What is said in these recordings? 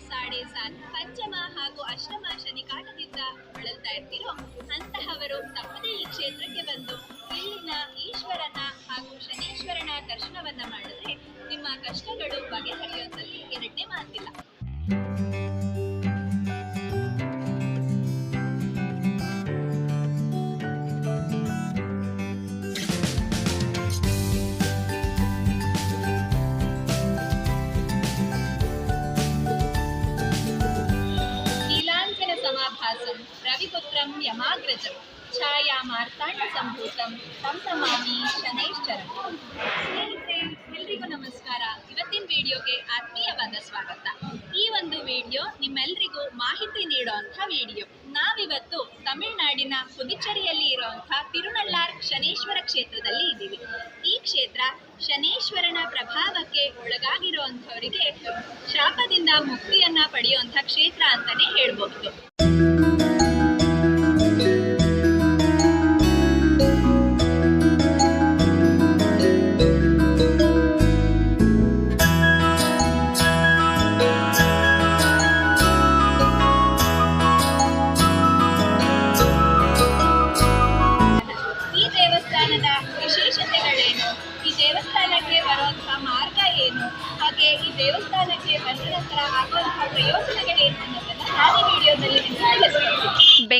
ಸಾಡೆ ಸಾತ್ ಪಂಚಮ ಹಾಗೂ ಅಷ್ಟಮ ಶನಿಕಾಟದಿಂದ ಬಳಲ್ತಾ ಇರ್ತಿರೋ, ಅಂತಹವರು ತಪ್ಪದೇ ಈ ಕ್ಷೇತ್ರಕ್ಕೆ ಬಂದು ಇಲ್ಲಿನ ಈಶ್ವರನ ಹಾಗೂ ಶನೀಶ್ವರನ ದರ್ಶನವನ್ನ ಮಾಡಿದ್ರೆ ನಿಮ್ಮ ಕಷ್ಟಗಳು ಬಗೆಹರಿಯೋದ್ರಲ್ಲಿ ಎರಡನೇ ಮಾತಿಲ್ಲ. ಯಮಾಗ್ರಜಂ ಛಾಯಾ ಮಾರ್ತಾಂಡ ಸಂಭೂತಂ ಶನೈಶ್ಚರ ಶನೈಶ್ಚರಂ. ಸ್ನೇಹಿತರೆ, ಎಲ್ರಿಗೂ ನಮಸ್ಕಾರ. ಇವತ್ತಿನ ವಿಡಿಯೋಗೆ ಆತ್ಮೀಯವಾದ ಸ್ವಾಗತ. ಈ ಒಂದು ವಿಡಿಯೋ ನಿಮ್ಮೆಲ್ರಿಗೂ ಮಾಹಿತಿ ನೀಡುವಂಥ ವಿಡಿಯೋ. ನಾವಿವತ್ತು ತಮಿಳುನಾಡಿನ ಪುದುಚೇರಿಯಲ್ಲಿ ಇರುವಂಥ ತಿರುನಳ್ಳಾರ್ ಶನೇಶ್ವರ ಕ್ಷೇತ್ರದಲ್ಲಿ ಇದ್ದೀವಿ. ಈ ಕ್ಷೇತ್ರ ಶನೇಶ್ವರನ ಪ್ರಭಾವಕ್ಕೆ ಒಳಗಾಗಿರುವಂಥವರಿಗೆ ಶಾಪದಿಂದ ಮುಕ್ತಿಯನ್ನ ಪಡೆಯುವಂಥ ಕ್ಷೇತ್ರ ಅಂತಾನೆ ಹೇಳ್ಬಹುದು.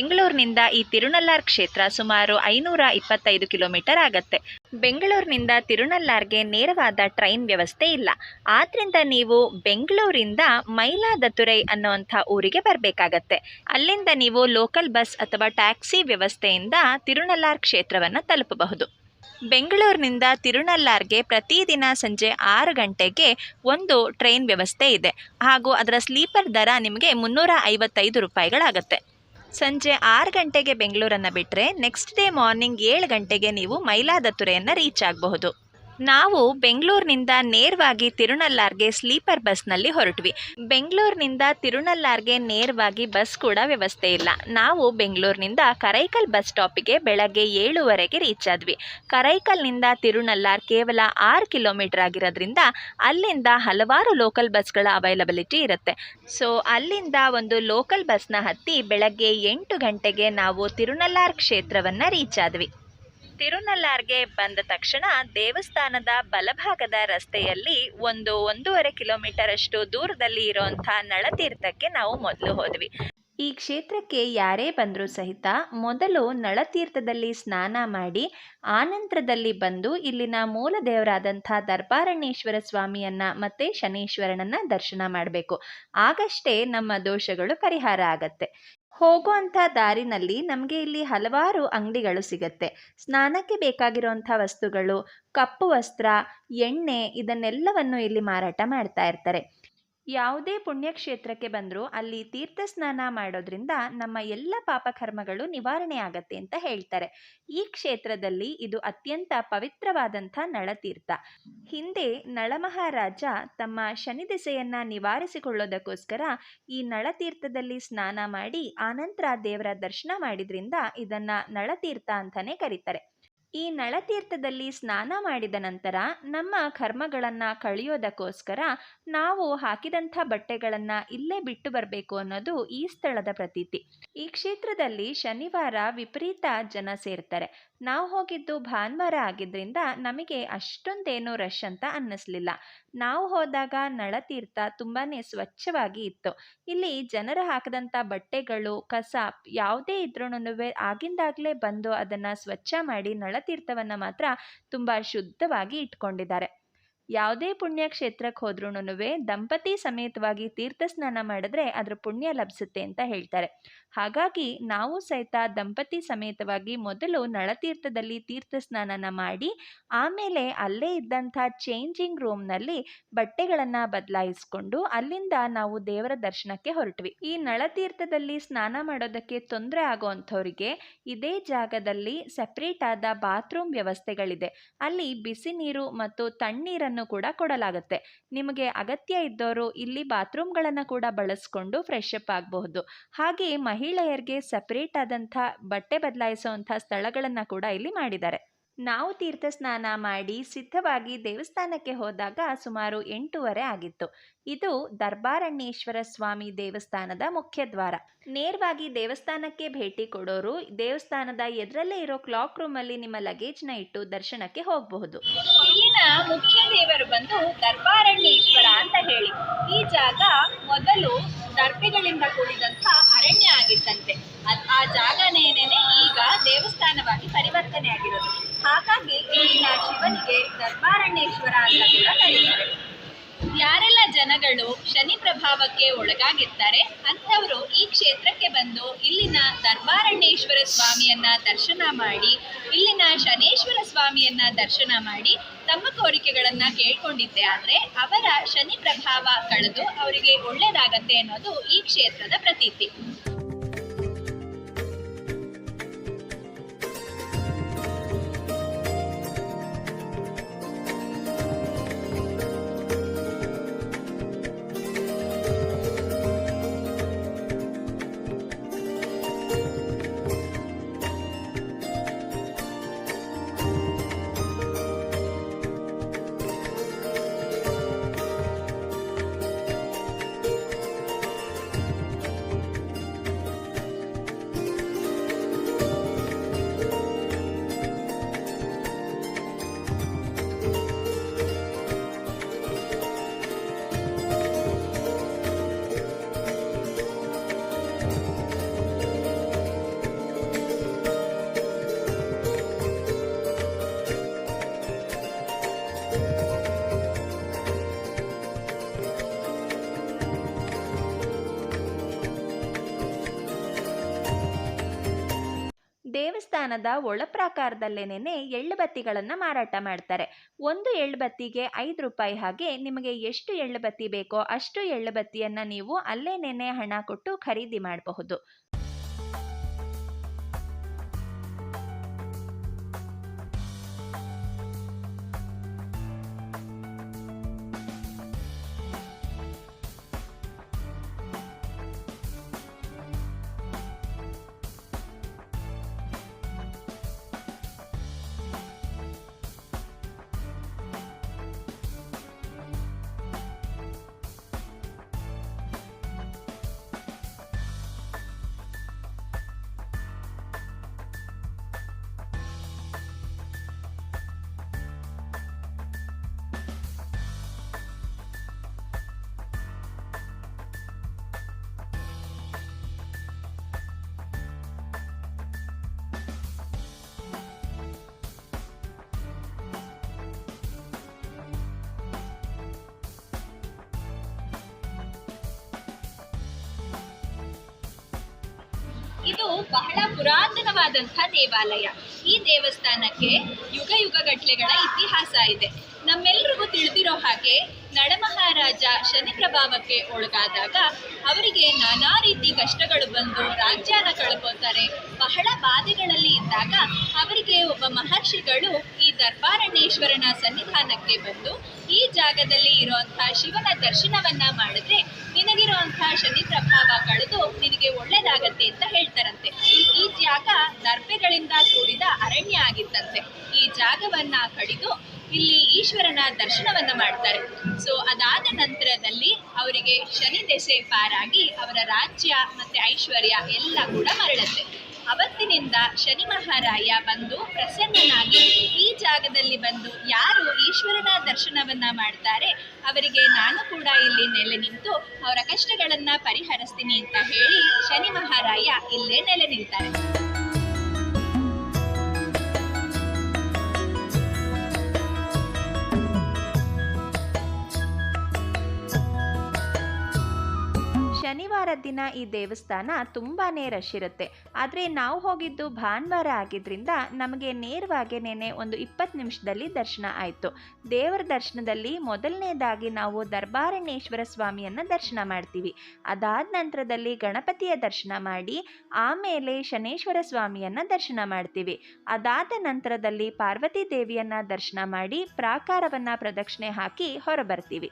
ಬೆಂಗಳೂರಿನಿಂದ ಈ ತಿರುನಲ್ಲಾರ್ ಕ್ಷೇತ್ರ ಸುಮಾರು ಐನೂರ ಇಪ್ಪತ್ತೈದು ಕಿಲೋಮೀಟರ್ ಆಗತ್ತೆ. ಬೆಂಗಳೂರಿನಿಂದ ತಿರುನಲ್ಲಾರ್ಗೆ ನೇರವಾದ ಟ್ರೈನ್ ವ್ಯವಸ್ಥೆ ಇಲ್ಲ. ಆದ್ರಿಂದ ನೀವು ಬೆಂಗಳೂರಿಂದ ಮೈಲಾದತುರೈ ಅನ್ನುವಂಥ ಊರಿಗೆ ಬರಬೇಕಾಗತ್ತೆ. ಅಲ್ಲಿಂದ ನೀವು ಲೋಕಲ್ ಬಸ್ ಅಥವಾ ಟ್ಯಾಕ್ಸಿ ವ್ಯವಸ್ಥೆಯಿಂದ ತಿರುನಲ್ಲಾರ್ ಕ್ಷೇತ್ರವನ್ನು ತಲುಪಬಹುದು. ಬೆಂಗಳೂರಿನಿಂದ ತಿರುನಲ್ಲಾರ್ಗೆ ಪ್ರತಿದಿನ ಸಂಜೆ ಆರು ಗಂಟೆಗೆ ಒಂದು ಟ್ರೈನ್ ವ್ಯವಸ್ಥೆ ಇದೆ. ಹಾಗೂ ಅದರ ಸ್ಲೀಪರ್ ದರ ನಿಮಗೆ ಮುನ್ನೂರ ಐವತ್ತೈದು ರೂಪಾಯಿಗಳಾಗತ್ತೆ. ಸಂಜೆ ಆರು ಗಂಟೆಗೆ ಬೆಂಗಳೂರನ್ನು ಬಿಟ್ಟರೆ ನೆಕ್ಸ್ಟ್ ಡೇ ಮಾರ್ನಿಂಗ್ ಏಳು ಗಂಟೆಗೆ ನೀವು ಮೈಲಾದತ್ತುರೆಯನ್ನು ರೀಚ್ ಆಗಬಹುದು. ನಾವು ಬೆಂಗಳೂರಿನಿಂದ ನೇರವಾಗಿ ತಿರುನಲ್ಲಾರ್ಗೆ ಸ್ಲೀಪರ್ ಬಸ್ನಲ್ಲಿ ಹೊರಟ್ವಿ. ಬೆಂಗಳೂರಿನಿಂದ ತಿರುನಲ್ಲಾರ್ಗೆ ನೇರವಾಗಿ ಬಸ್ ಕೂಡ ವ್ಯವಸ್ಥೆ ಇಲ್ಲ. ನಾವು ಬೆಂಗಳೂರಿನಿಂದ ಕರೈಕಲ್ ಬಸ್ ಸ್ಟಾಪಿಗೆ ಬೆಳಗ್ಗೆ ಏಳುವರೆಗೆ ರೀಚ್ ಆದ್ವಿ. ಕರೈಕಲ್ನಿಂದ ತಿರುನಲ್ಲಾರ್ ಕೇವಲ ಆರು ಕಿಲೋಮೀಟರ್ ಆಗಿರೋದ್ರಿಂದ ಅಲ್ಲಿಂದ ಹಲವಾರು ಲೋಕಲ್ ಬಸ್ಗಳ ಅವೈಲಬಿಲಿಟಿ ಇರುತ್ತೆ. ಸೊ, ಅಲ್ಲಿಂದ ಒಂದು ಲೋಕಲ್ ಬಸ್ನ ಹತ್ತಿ ಬೆಳಗ್ಗೆ ಎಂಟು ಗಂಟೆಗೆ ನಾವು ತಿರುನಲ್ಲಾರ್ ಕ್ಷೇತ್ರವನ್ನು ರೀಚ್ ಆದ್ವಿ. ತಿರುನಲ್ಲಾರ್ಗೆ ಬಂದ ತಕ್ಷಣ ದೇವಸ್ಥಾನದ ಬಲಭಾಗದ ರಸ್ತೆಯಲ್ಲಿ ಒಂದು ಒಂದೂವರೆ ಕಿಲೋಮೀಟರ್ ಅಷ್ಟು ದೂರದಲ್ಲಿ ಇರುವಂಥ ನಳತೀರ್ಥಕ್ಕೆ ನಾವು ಮೊದಲು ಹೋದ್ವಿ. ಈ ಕ್ಷೇತ್ರಕ್ಕೆ ಯಾರೇ ಬಂದರೂ ಸಹಿತ ಮೊದಲು ನಳತೀರ್ಥದಲ್ಲಿ ಸ್ನಾನ ಮಾಡಿ, ಆನಂತರದಲ್ಲಿ ಬಂದು ಇಲ್ಲಿನ ಮೂಲ ದೇವರಾದಂಥ ದರ್ಬಾರಣ್ಯೇಶ್ವರ ಸ್ವಾಮಿಯನ್ನ ಮತ್ತೆ ಶನೀಶ್ವರನನ್ನ ದರ್ಶನ ಮಾಡಬೇಕು. ಆಗಷ್ಟೇ ನಮ್ಮ ದೋಷಗಳು ಪರಿಹಾರ ಆಗತ್ತೆ. ಹೋಗುವಂಥ ದಾರಿನಲ್ಲಿ ನಮಗೆ ಇಲ್ಲಿ ಹಲವಾರು ಅಂಗಡಿಗಳು ಸಿಗತ್ತೆ. ಸ್ನಾನಕ್ಕೆ ಬೇಕಾಗಿರುವಂಥ ವಸ್ತುಗಳು, ಕಪ್ಪು ವಸ್ತ್ರ, ಎಣ್ಣೆ ಇದನ್ನೆಲ್ಲವನ್ನು ಇಲ್ಲಿ ಮಾರಾಟ ಮಾಡ್ತಾ ಇರ್ತಾರೆ. ಯಾವುದೇ ಪುಣ್ಯಕ್ಷೇತ್ರಕ್ಕೆ ಬಂದರೂ ಅಲ್ಲಿ ತೀರ್ಥ ಸ್ನಾನ ಮಾಡೋದ್ರಿಂದ ನಮ್ಮ ಎಲ್ಲ ಪಾಪಕರ್ಮಗಳು ನಿವಾರಣೆ ಆಗತ್ತೆ ಅಂತ ಹೇಳ್ತಾರೆ. ಈ ಕ್ಷೇತ್ರದಲ್ಲಿ ಇದು ಅತ್ಯಂತ ಪವಿತ್ರವಾದಂಥ ನಳತೀರ್ಥ. ಹಿಂದೆ ನಳಮಹಾರಾಜ ತಮ್ಮ ಶನಿ ದಿಸೆಯನ್ನು ನಿವಾರಿಸಿಕೊಳ್ಳೋದಕ್ಕೋಸ್ಕರ ಈ ನಳತೀರ್ಥದಲ್ಲಿ ಸ್ನಾನ ಮಾಡಿ ಆನಂತರ ದೇವರ ದರ್ಶನ ಮಾಡಿದ್ರಿಂದ ಇದನ್ನು ನಳತೀರ್ಥ ಅಂತಲೇ ಕರೀತಾರೆ. ಈ ನಳತೀರ್ಥದಲ್ಲಿ ಸ್ನಾನ ಮಾಡಿದ ನಂತರ ನಮ್ಮ ಕರ್ಮಗಳನ್ನು ಕಳೆಯೋದಕ್ಕೋಸ್ಕರ ನಾವು ಹಾಕಿದಂಥ ಬಟ್ಟೆಗಳನ್ನು ಇಲ್ಲೇ ಬಿಟ್ಟು ಬರಬೇಕು ಅನ್ನೋದು ಈ ಸ್ಥಳದ ಪ್ರತೀತಿ. ಈ ಕ್ಷೇತ್ರದಲ್ಲಿ ಶನಿವಾರ ವಿಪರೀತ ಜನ ಸೇರ್ತಾರೆ. ನಾವು ಹೋಗಿದ್ದು ಭಾನುವಾರ ಆಗಿದ್ರಿಂದ ನಮಗೆ ಅಷ್ಟೊಂದೇನು ರಶ್ ಅಂತ ಅನ್ನಿಸ್ಲಿಲ್ಲ. ನಾವು ಹೋದಾಗ ನಳತೀರ್ಥ ತುಂಬಾ ಸ್ವಚ್ಛವಾಗಿ ಇತ್ತು. ಇಲ್ಲಿ ಜನರು ಹಾಕದಂಥ ಬಟ್ಟೆಗಳು, ಕಸ ಯಾವುದೇ ಇದ್ರೂ ಆಗಿಂದಾಗಲೇ ಬಂದು ಅದನ್ನು ಸ್ವಚ್ಛ ಮಾಡಿ ನಳತೀರ್ಥವನ್ನು ಮಾತ್ರ ತುಂಬ ಶುದ್ಧವಾಗಿ ಇಟ್ಕೊಂಡಿದ್ದಾರೆ. ಯಾವುದೇ ಪುಣ್ಯ ಕ್ಷೇತ್ರಕ್ಕೆ ಹೋದ್ರೂ ದಂಪತಿ ಸಮೇತವಾಗಿ ತೀರ್ಥ ಸ್ನಾನ ಮಾಡಿದ್ರೆ ಅದರ ಪುಣ್ಯ ಲಭಿಸುತ್ತೆ ಅಂತ ಹೇಳ್ತಾರೆ. ಹಾಗಾಗಿ ನಾವು ಸಹಿತ ದಂಪತಿ ಸಮೇತವಾಗಿ ಮೊದಲು ನಳತೀರ್ಥದಲ್ಲಿ ತೀರ್ಥ ಸ್ನಾನನ ಮಾಡಿ, ಆಮೇಲೆ ಅಲ್ಲೇ ಇದ್ದಂಥ ಚೇಂಜಿಂಗ್ ರೂಮ್ನಲ್ಲಿ ಬಟ್ಟೆಗಳನ್ನು ಬದಲಾಯಿಸ್ಕೊಂಡು ಅಲ್ಲಿಂದ ನಾವು ದೇವರ ದರ್ಶನಕ್ಕೆ ಹೊರಟ್ವಿ. ಈ ನಳತೀರ್ಥದಲ್ಲಿ ಸ್ನಾನ ಮಾಡೋದಕ್ಕೆ ತೊಂದರೆ ಆಗೋವಂಥವ್ರಿಗೆ ಇದೇ ಜಾಗದಲ್ಲಿ ಸೆಪ್ರೇಟ್ ಆದ ಬಾತ್ರೂಮ್ ವ್ಯವಸ್ಥೆಗಳಿದೆ. ಅಲ್ಲಿ ಬಿಸಿ ನೀರು ಮತ್ತು ತಣ್ಣೀರನ್ನು ಕೂಡ ಕೊಡಲಾಗುತ್ತೆ. ನಿಮಗೆ ಅಗತ್ಯ ಇದ್ದವರು ಇಲ್ಲಿ ಬಾತ್ರೂಮ್ಗಳನ್ನು ಕೂಡ ಬಳಸ್ಕೊಂಡು ಫ್ರೆಶ್ ಅಪ್ ಆಗಬಹುದು. ಹಾಗೆ ಮಹಿಳೆಯರಿಗೆ ಸಪರೇಟ್ ಆದಂಥ ಬಟ್ಟೆ ಬದಲಾಯಿಸುವಂಥ ಸ್ಥಳಗಳನ್ನು ಕೂಡ ಇಲ್ಲಿ ಮಾಡಿದ್ದಾರೆ. ನಾವು ತೀರ್ಥ ಸ್ನಾನ ಮಾಡಿ ಸಿದ್ಧವಾಗಿ ದೇವಸ್ಥಾನಕ್ಕೆ ಹೋದಾಗ ಸುಮಾರು ಎಂಟೂವರೆ ಆಗಿತ್ತು. ಇದು ದರ್ಬಾರಣ್ಯೇಶ್ವರ ಸ್ವಾಮಿ ದೇವಸ್ಥಾನದ ಮುಖ್ಯ ದ್ವಾರ. ನೇರವಾಗಿ ದೇವಸ್ಥಾನಕ್ಕೆ ಭೇಟಿ ಕೊಡೋರು ದೇವಸ್ಥಾನದ ಎದುರಲ್ಲೇ ಇರೋ ಕ್ಲಾಕ್ ರೂಮಲ್ಲಿ ನಿಮ್ಮ ಲಗೇಜ್ನ ಇಟ್ಟು ದರ್ಶನಕ್ಕೆ ಹೋಗಬಹುದು. ಇಲ್ಲಿನ ಮುಖ್ಯ ದೇವರು ಬಂದು ದರ್ಬಾರಣ್ಯೇಶ್ವರ ಅಂತ ಹೇಳಿ. ಈ ಜಾಗ ಮೊದಲು ದರ್ಬೆಗಳಿಂದ ಕೂಡಿದಂತ ಅರಣ್ಯ ಆಗಿತ್ತಂತೆ. ಆ ಜಾಗನೇನೆ ಈಗ ದೇವಸ್ಥಾನವಾಗಿ ಪರಿವರ್ತನೆ ಆಗಿರೋದು. ಹಾಗಾಗಿ ಇಲ್ಲಿನ ಶಿವನಿಗೆ ದರ್ಬಾರಣ್ಯೇಶ್ವರ ಅಂತ ಕೂಡ ಕರೀತಾರೆ. ಯಾರೆಲ್ಲ ಜನಗಳು ಶನಿ ಪ್ರಭಾವಕ್ಕೆ ಒಳಗಾಗಿರ್ತಾರೆ, ಅಂಥವರು ಈ ಕ್ಷೇತ್ರಕ್ಕೆ ಬಂದು ಇಲ್ಲಿನ ದರ್ಬಾರಣ್ಯೇಶ್ವರ ಸ್ವಾಮಿಯನ್ನ ದರ್ಶನ ಮಾಡಿ, ಇಲ್ಲಿನ ಶನೇಶ್ವರ ಸ್ವಾಮಿಯನ್ನ ದರ್ಶನ ಮಾಡಿ ತಮ್ಮ ಕೋರಿಕೆಗಳನ್ನ ಕೇಳ್ಕೊಂಡಿದ್ದೆ ಆದ್ರೆ ಅವರ ಶನಿ ಪ್ರಭಾವ ಕಳೆದು ಅವರಿಗೆ ಒಳ್ಳೇದಾಗತ್ತೆ ಅನ್ನೋದು ಈ ಕ್ಷೇತ್ರದ ಪ್ರತೀತಿ. ದೇವಸ್ಥಾನದ ಎಳ್ಳು ಬತ್ತಿಗಳನ್ನು ಮಾರಾಟ ಮಾಡ್ತಾರೆ. ಒಂದು ಎಳ್ಳು ಬತ್ತಿಗೆ ಐದು ರೂಪಾಯಿ ಹಾಗೆ ನಿಮಗೆ ಎಷ್ಟು ಎಳ್ಳು ಬತ್ತಿ ಬೇಕೋ ಅಷ್ಟು ಎಳ್ಳು ಬತ್ತಿಯನ್ನು ನೀವು ಅಲ್ಲೇನೇನೆ ಹಣ ಕೊಟ್ಟು ಖರೀದಿ ಮಾಡಬಹುದು. ಬಹಳ ಪುರಾತನವಾದಂತಹ ದೇವಾಲಯ. ಈ ದೇವಸ್ಥಾನಕ್ಕೆ ಯುಗ ಯುಗಗಟ್ಲೆಗಳ ಇತಿಹಾಸ ಇದೆ. ನಮ್ಮೆಲ್ರಿಗೂ ತಿಳಿದಿರೋ ಹಾಗೆ ನಳಮಹಾರಾಜ ಶನಿ ಪ್ರಭಾವಕ್ಕೆ ಒಳಗಾದಾಗ ಅವರಿಗೆ ನಾನಾ ರೀತಿ ಕಷ್ಟಗಳು ಬಂದು ರಾಜ್ಯನ ಕಳ್ಕೊತಾರೆ. ಬಹಳ ಬಾಧೆಗಳಲ್ಲಿ ಇದ್ದಾಗ ಅವರಿಗೆ ಒಬ್ಬ ಮಹರ್ಷಿಗಳು ದರ್ಬಾರಣ್ಯೇಶ್ವರನ ಸನ್ನಿಧಾನಕ್ಕೆ ಬಂದು ಈ ಜಾಗದಲ್ಲಿ ಇರುವಂತಹ ಶಿವನ ದರ್ಶನವನ್ನ ಮಾಡಿದ್ರೆ ನಿನಗಿರುವಂತಹ ಶನಿ ಪ್ರಭಾವ ಕಳೆದು ನಿನಗೆ ಒಳ್ಳೇದಾಗತ್ತೆ ಅಂತ ಹೇಳ್ತಾರಂತೆ. ಈ- ಈ ಜಾಗ ದರ್ಬೆಗಳಿಂದ ಕೂಡಿದ ಅರಣ್ಯ ಆಗಿತ್ತಂತೆ. ಈ ಜಾಗವನ್ನ ಕಡಿದು ಇಲ್ಲಿ ಈಶ್ವರನ ದರ್ಶನವನ್ನ ಮಾಡ್ತಾರೆ. ಸೊ ಅದಾದ ನಂತರದಲ್ಲಿ ಅವರಿಗೆ ಶನಿ ದೆಸೆ ಪಾರಾಗಿ ಅವರ ರಾಜ್ಯ ಮತ್ತೆ ಐಶ್ವರ್ಯ ಎಲ್ಲ ಕೂಡ ಮರಳುತ್ತೆ. ಅವತ್ತಿನಿಂದ ಶನಿ ಮಹಾರಾಯ ಬಂದು ಪ್ರಸನ್ನನಾಗಿ ಈ ಜಾಗದಲ್ಲಿ ಬಂದು ಯಾರು ಈಶ್ವರನ ದರ್ಶನವನ್ನ ಮಾಡ್ತಾರೆ, ಅವರಿಗೆ ನಾನು ಕೂಡ ಇಲ್ಲಿ ನೆಲೆ ನಿಂತು ಅವರ ಕಷ್ಟಗಳನ್ನ ಪರಿಹರಿಸ್ತೀನಿ ಅಂತ ಹೇಳಿ ಶನಿ ಮಹಾರಾಯ ಇಲ್ಲೇ ನೆಲೆ ನಿಲ್ತಾರೆ. ಶನಿವಾರದ ದಿನ ಈ ದೇವಸ್ಥಾನ ತುಂಬಾ ರಶ್ ಇರುತ್ತೆ. ಆದರೆ ನಾವು ಹೋಗಿದ್ದು ಭಾನುವಾರ ಆಗಿದ್ರಿಂದ ನಮಗೆ ನೇರವಾಗೇನೆ ಒಂದು ಇಪ್ಪತ್ತು ನಿಮಿಷದಲ್ಲಿ ದರ್ಶನ ಆಯಿತು. ದೇವರ ದರ್ಶನದಲ್ಲಿ ಮೊದಲನೇದಾಗಿ ನಾವು ದರ್ಬಾರಣ್ಯೇಶ್ವರ ಸ್ವಾಮಿಯನ್ನು ದರ್ಶನ ಮಾಡ್ತೀವಿ. ಅದಾದ ನಂತರದಲ್ಲಿ ಗಣಪತಿಯ ದರ್ಶನ ಮಾಡಿ ಆಮೇಲೆ ಶನೇಶ್ವರ ಸ್ವಾಮಿಯನ್ನು ದರ್ಶನ ಮಾಡ್ತೀವಿ. ಅದಾದ ನಂತರದಲ್ಲಿ ಪಾರ್ವತಿ ದೇವಿಯನ್ನು ದರ್ಶನ ಮಾಡಿ ಪ್ರಾಕಾರವನ್ನು ಪ್ರದಕ್ಷಿಣೆ ಹಾಕಿ ಹೊರಬರ್ತೀವಿ.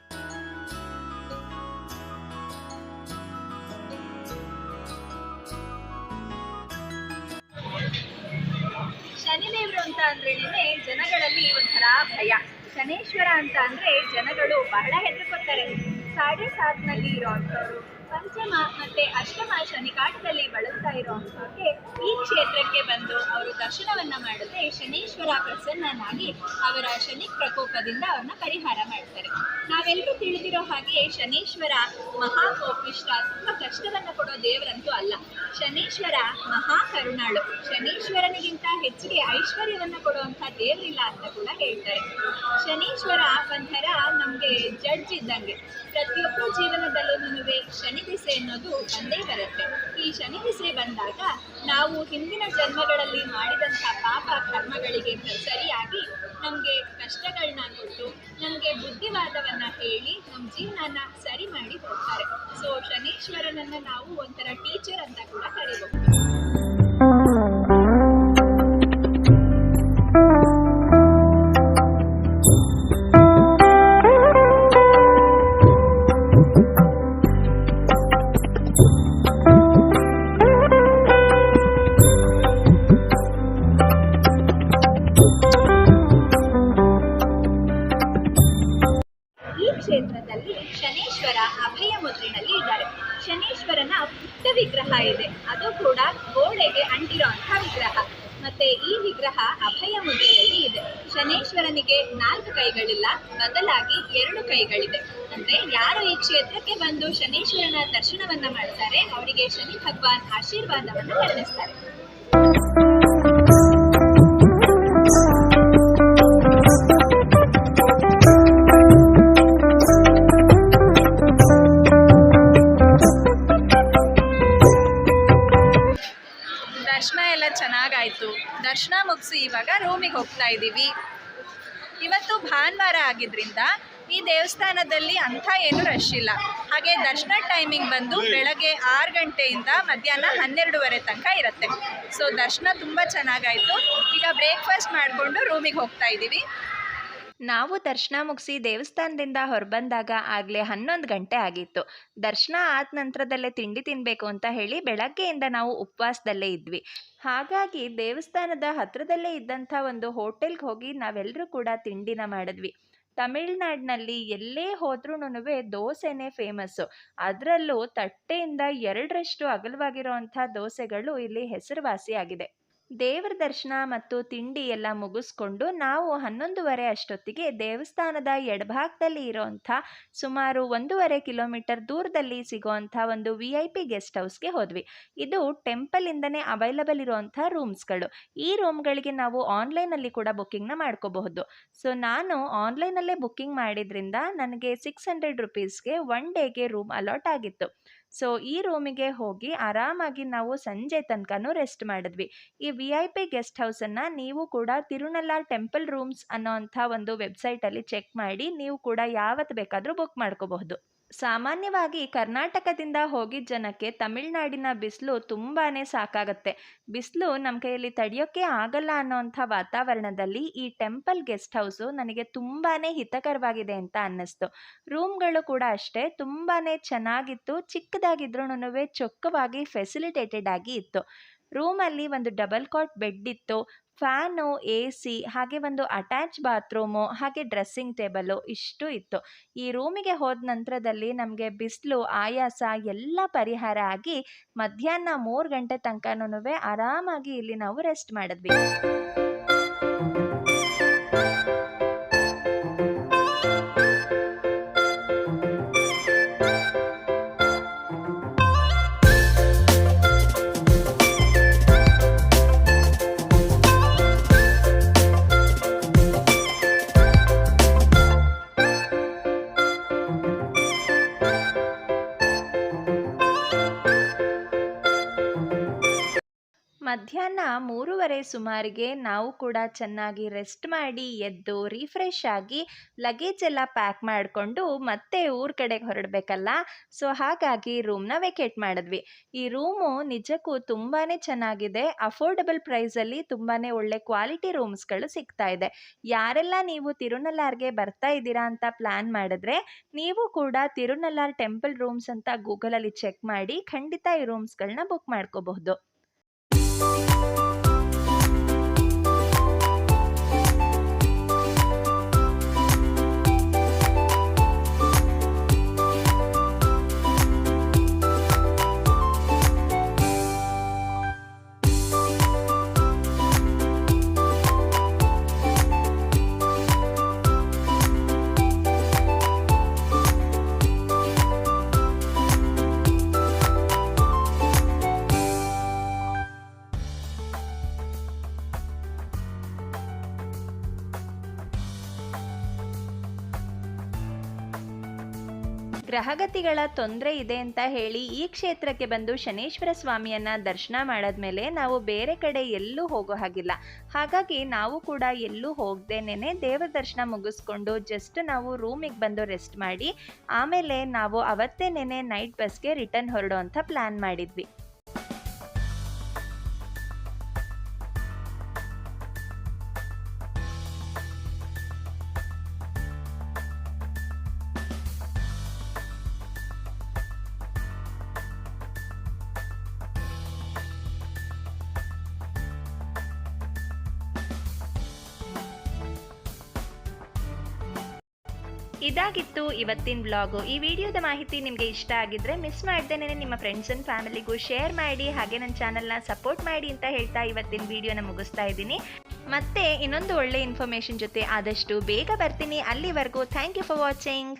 ಅಂದ್ರೇನೆ ಜನಗಳಲ್ಲಿ ಒಂಥರ ಭಯ. ಶನೇಶ್ವರ ಅಂತ ಅಂದ್ರೆ ಜನಗಳು ಬಹಳ ಹೆದರ್ಕೊತಾರೆ ಸಾಡೆ ಸಾತ್ನಲ್ಲಿ ಪಂಚಮ ಮತ್ತೆ ಅಷ್ಟಮ ಶನಿ ಕಾಟದಲ್ಲಿ ಬಳಲ್ತಾ ಈ ಕ್ಷೇತ್ರಕ್ಕೆ ಬಂದು ಅವರು ದರ್ಶನವನ್ನ ಮಾಡದೆ ಶನೀಶ್ವರ ಪ್ರಸನ್ನನಾಗಿ ಅವರ ಶನಿ ಪ್ರಕೋಪದಿಂದ ಅವ್ರನ್ನ ಪರಿಹಾರ ಮಾಡ್ತಾರೆ. ನಾವೆಲ್ಲರೂ ತಿಳಿದಿರೋ ಹಾಗೆ ಶನೀಶ್ವರ ಮಹಾಕೋಪಿಷ್ಟ ತುಂಬಾ ಕಷ್ಟವನ್ನ ಕೊಡೋ ದೇವರಂತೂ ಅಲ್ಲ. ಶನೀಶ್ವರ ಮಹಾ ಕರುಣಾಳು ಶನೀಶ್ವರನಿಗಿಂತ ಹೆಚ್ಚಿಗೆ ಐಶ್ವರ್ಯವನ್ನ ಕೊಡುವಂತ ದೇವರಿಲ್ಲ ಅಂತ ಕೂಡ ಹೇಳ್ತಾರೆ. ಶನೀಶ್ವರ ಒಂಥರ ನಮ್ಗೆ ಜಡ್ಜ್ ಇದ್ದಂಗೆ. ಪ್ರತಿಯೊಬ್ಬರ ಜೀವನದಲ್ಲೂ ಶನಿ ದಿಸೆ ಅನ್ನೋದು ಬಂದೇ ಬರುತ್ತೆ. ಈ ಶನಿ ದಿಸೆ ಬಂದಾಗ ನಾವು ಹಿಂದಿನ ಜನ್ಮಗಳಲ್ಲಿ ಮಾಡಿದಂಥ ಪಾಪ ಕರ್ಮಗಳಿಗೆ ಸರಿಯಾಗಿ ನಮಗೆ ಕಷ್ಟಗಳನ್ನ ಕೊಟ್ಟು, ನಮಗೆ ಬುದ್ಧಿವಾದವನ್ನು ಹೇಳಿ ನಮ್ಮ ಜೀವನನ ಸರಿ ಮಾಡಿ ಹೋಗ್ತಾರೆ. ಸೊ ಶನೀಶ್ವರನನ್ನು ನಾವು ಒಂಥರ ಟೀಚರ್ ಅಂತ ಕೂಡ ಕರಿಬಹುದು. ವಿಗ್ರಹ. ಮತ್ತೆ ಈ ವಿಗ್ರಹ ಅಭಯ ಮುದ್ರೆಯಲ್ಲಿ ಇದೆ. ಶನೇಶ್ವರನಿಗೆ ನಾಲ್ಕು ಕೈಗಳಿಲ್ಲ, ಬದಲಾಗಿ ಎರಡು ಕೈಗಳಿದೆ ಅಂದ್ರೆ ಯಾರು ಈ ಕ್ಷೇತ್ರಕ್ಕೆ ಬಂದು ಶನೇಶ್ವರನ ದರ್ಶನವನ್ನ ಮಾಡ್ತಾರೆ, ಅವರಿಗೆ ಶನಿ ಭಗವಾನ್ ಆಶೀರ್ವಾದವನ್ನ ಕರುಣಿಸ್ತಾರೆ. ದರ್ಶನ ಮುಗಿಸಿ ಇವಾಗ ರೂಮಿಗೆ ಹೋಗ್ತಾ ಇದ್ದೀವಿ. ಇವತ್ತು ಭಾನುವಾರ ಆಗಿದ್ರಿಂದ ಈ ದೇವಸ್ಥಾನದಲ್ಲಿ ಅಂಥ ಏನು ರಶ್ ಇಲ್ಲ. ಹಾಗೆ ದರ್ಶನ ಟೈಮಿಂಗ್ ಬಂದು ಬೆಳಗ್ಗೆ ಆರು ಗಂಟೆಯಿಂದ ಮಧ್ಯಾಹ್ನ ಹನ್ನೆರಡುವರೆ ತನಕ ಇರುತ್ತೆ. ಸೊ ದರ್ಶನ ತುಂಬ ಚೆನ್ನಾಗಾಯಿತು. ಈಗ ಬ್ರೇಕ್ಫಾಸ್ಟ್ ಮಾಡಿಕೊಂಡು ರೂಮಿಗೆ ಹೋಗ್ತಾ ಇದ್ದೀವಿ. ನಾವು ದರ್ಶನ ಮುಗಿಸಿ ದೇವಸ್ಥಾನದಿಂದ ಹೊರಬಂದಾಗ ಆಗಲೇ ಹನ್ನೊಂದು ಗಂಟೆ ಆಗಿತ್ತು. ದರ್ಶನ ಆದ ನಂತರದಲ್ಲೇ ತಿಂಡಿ ತಿನ್ನಬೇಕು ಅಂತ ಹೇಳಿ ಬೆಳಗ್ಗೆಯಿಂದ ನಾವು ಉಪವಾಸದಲ್ಲೇ ಇದ್ವಿ. ಹಾಗಾಗಿ ದೇವಸ್ಥಾನದ ಹತ್ರದಲ್ಲೇ ಇದ್ದಂಥ ಒಂದು ಹೋಟೆಲ್ಗೆ ಹೋಗಿ ನಾವೆಲ್ಲರೂ ಕೂಡ ತಿಂಡಿನ ಮಾಡಿದ್ವಿ. ತಮಿಳ್ನಾಡಿನಲ್ಲಿ ಎಲ್ಲೇ ಹೋದ್ರೂ ದೋಸೆನೇ ಫೇಮಸ್ಸು. ಅದರಲ್ಲೂ ತಟ್ಟೆಯಿಂದ ಎರಡರಷ್ಟು ಅಗಲವಾಗಿರುವಂಥ ದೋಸೆಗಳು ಇಲ್ಲಿ ಹೆಸರುವಾಸಿಯಾಗಿದೆ. ದೇವರ ದರ್ಶನ ಮತ್ತು ತಿಂಡಿ ಎಲ್ಲ ಮುಗಿಸ್ಕೊಂಡು ನಾವು ಹನ್ನೊಂದುವರೆ ಅಷ್ಟೊತ್ತಿಗೆ ದೇವಸ್ಥಾನದ ಎಡಭಾಗದಲ್ಲಿ ಇರೋಂಥ ಸುಮಾರು ಒಂದೂವರೆ ಕಿಲೋಮೀಟರ್ ದೂರದಲ್ಲಿ ಸಿಗೋವಂಥ ಒಂದು ವಿ ಐ ಪಿ ಗೆಸ್ಟ್ ಹೌಸ್ಗೆ ಹೋದ್ವಿ. ಇದು ಟೆಂಪಲಿಂದನೇ ಅವೈಲಬಲ್ ಇರುವಂಥ ರೂಮ್ಸ್ಗಳು ಈ ರೂಮ್ಗಳಿಗೆ ನಾವು ಆನ್ಲೈನಲ್ಲಿ ಕೂಡ ಬುಕ್ಕಿಂಗ್ನ ಮಾಡ್ಕೋಬಹುದು. ಸೊ ನಾನು ಆನ್ಲೈನಲ್ಲೇ ಬುಕ್ಕಿಂಗ್ ಮಾಡಿದ್ರಿಂದ ನನಗೆ ಸಿಕ್ಸ್ ಹಂಡ್ರೆಡ್ ರುಪೀಸ್ಗೆ ಒನ್ ಡೇಗೆ ರೂಮ್ ಅಲಾಟ್ ಆಗಿತ್ತು. ಸೊ, ಈ ರೂಮಿಗೆ ಹೋಗಿ ಆರಾಮಾಗಿ ನಾವು ಸಂಜೆ ತನಕನೂ ರೆಸ್ಟ್ ಮಾಡಿದ್ವಿ. ಈ ವಿ ಐ ಪಿ ಗೆಸ್ಟ್ ಹೌಸನ್ನು ನೀವು ಕೂಡ ತಿರುನಲ್ಲಾರ್ ಟೆಂಪಲ್ ರೂಮ್ಸ್ ಅನ್ನೋ ಅಂಥ ಒಂದು ವೆಬ್ಸೈಟಲ್ಲಿ ಚೆಕ್ ಮಾಡಿ ನೀವು ಕೂಡ ಯಾವತ್ತು ಬೇಕಾದರೂ ಬುಕ್ ಮಾಡ್ಕೋಬಹುದು. ಸಾಮಾನ್ಯವಾಗಿ ಕರ್ನಾಟಕದಿಂದ ಹೋಗಿದ್ದ ಜನಕ್ಕೆ ತಮಿಳ್ನಾಡಿನ ಬಿಸಿಲು ತುಂಬಾ ಸಾಕಾಗತ್ತೆ. ಬಿಸಿಲು ನಮ್ಮ ಕೈಯಲ್ಲಿ ತಡೆಯೋಕ್ಕೆ ಆಗಲ್ಲ ಅನ್ನೋಂಥ ವಾತಾವರಣದಲ್ಲಿ ಈ ಟೆಂಪಲ್ ಗೆಸ್ಟ್ ಹೌಸು ನನಗೆ ತುಂಬಾ ಹಿತಕರವಾಗಿದೆ ಅಂತ ಅನ್ನಿಸ್ತು. ರೂಮ್ಗಳು ಕೂಡ ಅಷ್ಟೇ ತುಂಬಾ ಚೆನ್ನಾಗಿತ್ತು ಚಿಕ್ಕದಾಗಿದ್ರೂ ಚೊಕ್ಕವಾಗಿ ಫೆಸಿಲಿಟೇಟೆಡ್ ಆಗಿ ಇತ್ತು. ರೂಮಲ್ಲಿ ಒಂದು ಡಬಲ್ ಕಾಟ್ ಬೆಡ್ ಇತ್ತು ಫ್ಯಾನು ಎ ಸಿ ಹಾಗೆ ಒಂದು ಅಟ್ಯಾಚ್ ಬಾತ್ರೂಮು, ಹಾಗೆ ಡ್ರೆಸ್ಸಿಂಗ್ ಟೇಬಲು ಇಷ್ಟು ಇತ್ತು. ಈ ರೂಮಿಗೆ ಹೋದ ನಂತರದಲ್ಲಿ ನಮಗೆ ಬಿಸಿಲು, ಆಯಾಸ ಎಲ್ಲ ಪರಿಹಾರ ಆಗಿ ಮಧ್ಯಾಹ್ನ ಮೂರು ಗಂಟೆ ತನಕನೂ ಆರಾಮಾಗಿ ಇಲ್ಲಿ ನಾವು ರೆಸ್ಟ್ ಮಾಡಿದ್ವಿ. ಸುಮಾರಿಗೆ ನಾವು ಕೂಡ ಚೆನ್ನಾಗಿ ರೆಸ್ಟ್ ಮಾಡಿ ಎದ್ದು ರಿಫ್ರೆಶ್ ಆಗಿ ಲಗೇಜ್ ಎಲ್ಲ ಪ್ಯಾಕ್ ಮಾಡಿಕೊಂಡು ಮತ್ತೆ ಊರ ಕಡೆಗೆ ಹೊರಡಬೇಕಲ್ಲ? ಸೊ ಹಾಗಾಗಿ ರೂಮ್ನ ವೆಕೇಟ್ ಮಾಡಿದ್ವಿ. ಈ ರೂಮು ನಿಜಕ್ಕೂ ತುಂಬಾ ಚೆನ್ನಾಗಿದೆ. ಅಫೋರ್ಡಬಲ್ ಪ್ರೈಸಲ್ಲಿ ತುಂಬಾ ಒಳ್ಳೆ ಕ್ವಾಲಿಟಿ ರೂಮ್ಸ್ಗಳು ಸಿಗ್ತಾ ಇದೆ. ಯಾರೆಲ್ಲ ನೀವು ತಿರುನಲ್ಲಾರ್ಗೆ ಬರ್ತಾ ಇದ್ದೀರಾ ಅಂತ ಪ್ಲ್ಯಾನ್ ಮಾಡಿದ್ರೆ ನೀವು ಕೂಡ ತಿರುನಲ್ಲಾರ್ ಟೆಂಪಲ್ ರೂಮ್ಸ್ ಅಂತ ಗೂಗಲಲ್ಲಿ ಚೆಕ್ ಮಾಡಿ ಖಂಡಿತ ಈ ರೂಮ್ಸ್ಗಳನ್ನ ಬುಕ್ ಮಾಡ್ಕೋಬಹುದು. ಗ್ರಹಗತಿಗಳ ತೊಂದರೆ ಇದೆ ಅಂತ ಹೇಳಿ ಈ ಕ್ಷೇತ್ರಕ್ಕೆ ಬಂದು ಶನೇಶ್ವರ ಸ್ವಾಮಿಯನ್ನ ದರ್ಶನ ಮಾಡಾದ್ಮೇಲೆ ನಾವು ಬೇರೆ ಕಡೆ ಎಲ್ಲೂ ಹೋಗೋ ಹಾಗಿಲ್ಲ. ಹಾಗಾಗಿ ನಾವು ಕೂಡ ಎಲ್ಲೂ ಹೋಗ್ದೇನೆ ದೇವರ ದರ್ಶನ ಮುಗಿಸ್ಕೊಂಡು ಜಸ್ಟ್ ನಾವು ರೂಮಿಗೆ ಬಂದು ರೆಸ್ಟ್ ಮಾಡಿ, ಆಮೇಲೆ ನಾವು ಅವತ್ತೇ ನೆನೆ ನೈಟ್ ಬಸ್ಗೆ ರಿಟರ್ನ್ ಹೊರಡೋ ಅಂತ ಪ್ಲ್ಯಾನ್ ಮಾಡಿದ್ವಿ. ಇದಾಗಿತ್ತು ಇವತ್ತಿನ ಬ್ಲಾಗು ಈ ವಿಡಿಯೋದ ಮಾಹಿತಿ ನಿಮಗೆ ಇಷ್ಟ ಆಗಿದ್ರೆ ಮಿಸ್ ಮಾಡ್ದೇನೆ ನಿಮ್ಮ ಫ್ರೆಂಡ್ಸ್ ಅಂಡ್ ಫ್ಯಾಮಿಲಿಗೂ ಶೇರ್ ಮಾಡಿ, ಹಾಗೆ ನನ್ನ ಚಾನಲ್ನ ಸಪೋರ್ಟ್ ಮಾಡಿ ಅಂತ ಹೇಳ್ತಾ ಇವತ್ತಿನ ವಿಡಿಯೋನ ಮುಗಿಸ್ತಾ ಇದ್ದೀನಿ. ಮತ್ತೆ ಇನ್ನೊಂದು ಒಳ್ಳೆ ಇನ್ಫಾರ್ಮೇಶನ್ ಜೊತೆ ಆದಷ್ಟು ಬೇಗ ಬರ್ತೀನಿ. ಅಲ್ಲಿವರೆಗೂ ಥ್ಯಾಂಕ್ ಯು ಫಾರ್ ವಾಚಿಂಗ್